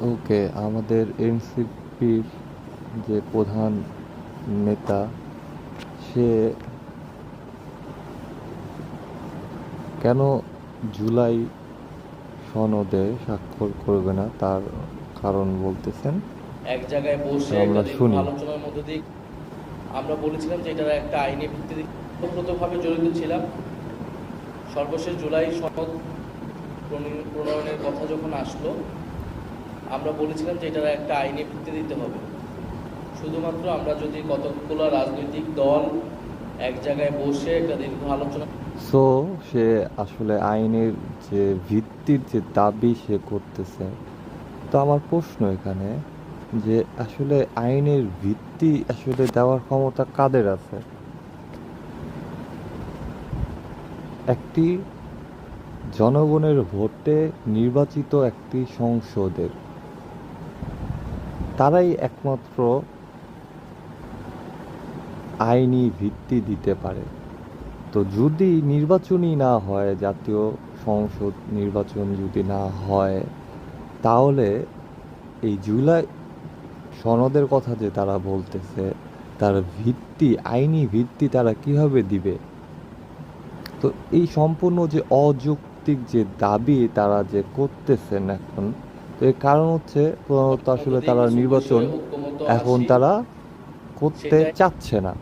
ওকে আমাদের এনসিপির যে প্রধান নেতা সে কেন জুলাই সনদে স্বাক্ষর করবে না? তার কারণ বলতেছেন। এক জায়গায় বসে আমরা শুনি। আলোচনার মধ্যে দিয়ে আমরা বলেছিলাম যে এটা একটা আইনি ভিত্তি ওতপ্রোতভাবে জড়িত ছিলাম। সর্বশেষ জুলাই সনদ প্রণী- প্রণয়নের কথা যখন আসলো আমরা বলেছিলাম যে এটার একটা আইনি ভিত্তি দিতে হবে। শুধুমাত্র আমরা যদি কতগুলো রাজনৈতিক দল এক জায়গায় বসে একটা দীর্ঘ আলোচনা সো সে আসলে আইনের যে ভিত্তির যে দাবি সে করতেছে, তো আমার প্রশ্ন এখানে যে আসলে আইনের ভিত্তি আসলে দেওয়ার ক্ষমতা কাদের আছে? একটি জনগণের ভোটে নির্বাচিত একটি সংসদের তারাই একমাত্র আইনি ভিত্তি দিতে পারে। তো যদি নির্বাচনই না হয়, জাতীয় সংসদ নির্বাচন যদি না হয়, তাহলে এই জুলাই সনদের কথা যে তারা বলতেছে, তার ভিত্তি, আইনি ভিত্তি তারা কীভাবে দিবে? তো এই সম্পূর্ণ যে অযৌক্তিক যে দাবি তারা যে করতেছেন এখন তো এর কারণ হচ্ছে প্রধানত আসলে তারা নির্বাচন এখন তারা করতে চাচ্ছে না।